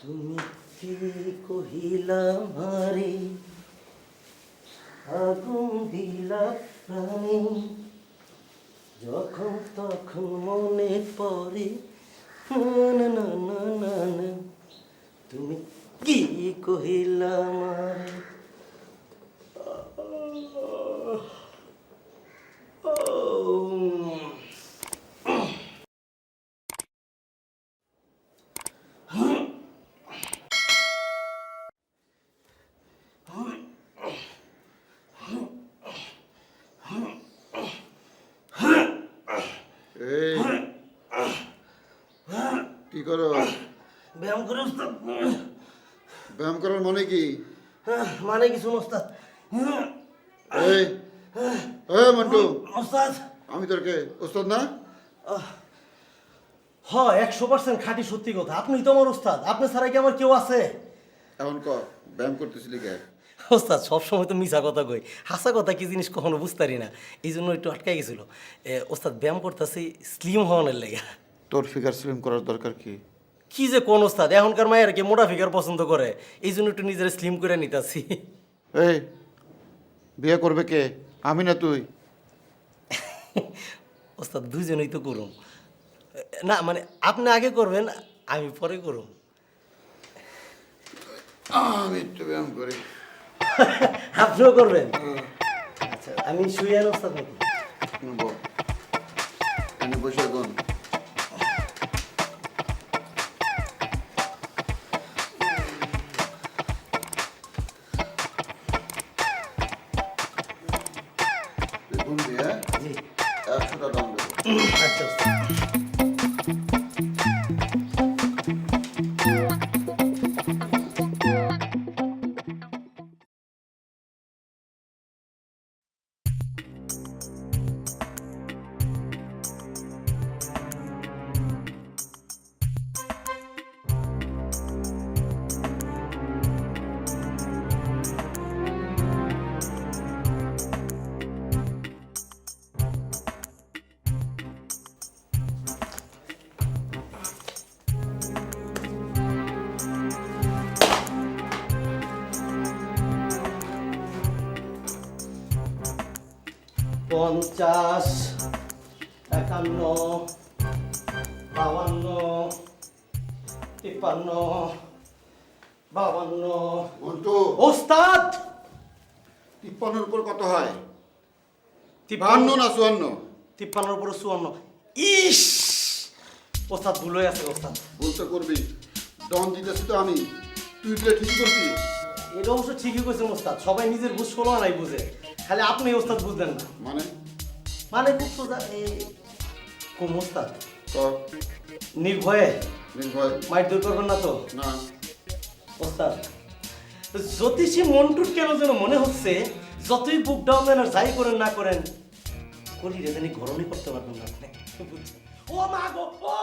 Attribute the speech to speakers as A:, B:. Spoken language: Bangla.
A: তুমি কি কহিলা মারে আগুন দিলা প্রাণে। যখন তখন মনে পড়ে না না না না তুমি কি কহিলা মারে?
B: এই। কি করো?
A: ব্যায়াম করে ওস্তাদ
B: ব্যায়াম করার মনে কি?
A: মানে কিছু ওস্তাদ
B: এই। এই মন্টু।
A: ওস্তাদ
B: আমি তোর কে ওস্তাদ না
A: হ একশো পার্সেন্ট খাঁটি সত্যি কথা। আপনি তো আমার ওস্তাদ আপনি ছাড়া কি আমার কেউ আছে?
B: এখন ক ব্যায়াম করতেছিলি কে?
A: ওস্তাদ সবসময় তো মিছা কথা কই। হাসা কথা কি জিনিস কখনো বুঝতে পারি না। এই জন্য একটু আটকাই গেছিল। ওস্তাদ ব্যায়াম করতেছি স্লিম হওয়ানোর লেগে।
B: তোর ফিগার স্লিম করার দরকার কি?
A: কি যে কোন ওস্তাদ এখনকার মায়ের কি মোটা ফিগার পছন্দ করে? এই জন্য একটু নিজের স্লিম করে নিতেছি।
B: এই বিয়ে করবে কে? আমি না তুই?
A: ওস্তাদ দুজনেই তো করুন না মানে আপনি আগে করবেন আমি পরে করুন
B: আমি একটু ব্যায়াম করি।
A: আপনিও করবেন? আচ্ছা আমি শুয়ে নাকি
B: বল। আমি বসে দেবো।
A: আচ্ছা পঞ্চাশ একান্ন বাউান্ন তিপ্পান্ন বাউান্ন
B: মন্টু
A: ওস্তাদ!
B: তিপ্পান্নর উপর কত হয়?
A: তিপ্পান্ন।
B: না চুয়ান্ন?
A: তিপ্পান্নর উপরে চুয়ান্ন। ইস! ওস্তাদ ভুল হয়ে আছে ওস্তাদ।
B: বলতে করবি। ডন দিতেছি তো আমি। তুই তো ঠিক করবি
A: এটা অবশ্য ঠিকই কইছেন ওস্তাদ। সবাই নিজের বুঝ ষোলো নাই বুঝে। খালি আপনি ওস্তাদ বুঝলেন না।
B: মানে?
A: মানে খুব সোজা এই কোন ওস্তাদ?
B: ক?
A: নির্ভয়ে?
B: নির্ভয়।
A: মাইট দূর করবেন না তো?
B: না।
A: ওস্তাদ জ্যোতিষী মন্টুর কেন যেন মনে হচ্ছে যতই বুক ডাউন দেন আর যাই করেন না করেন কলি রে জানি গরমই করতে পারবেন না আপনি। ও মা গো ও!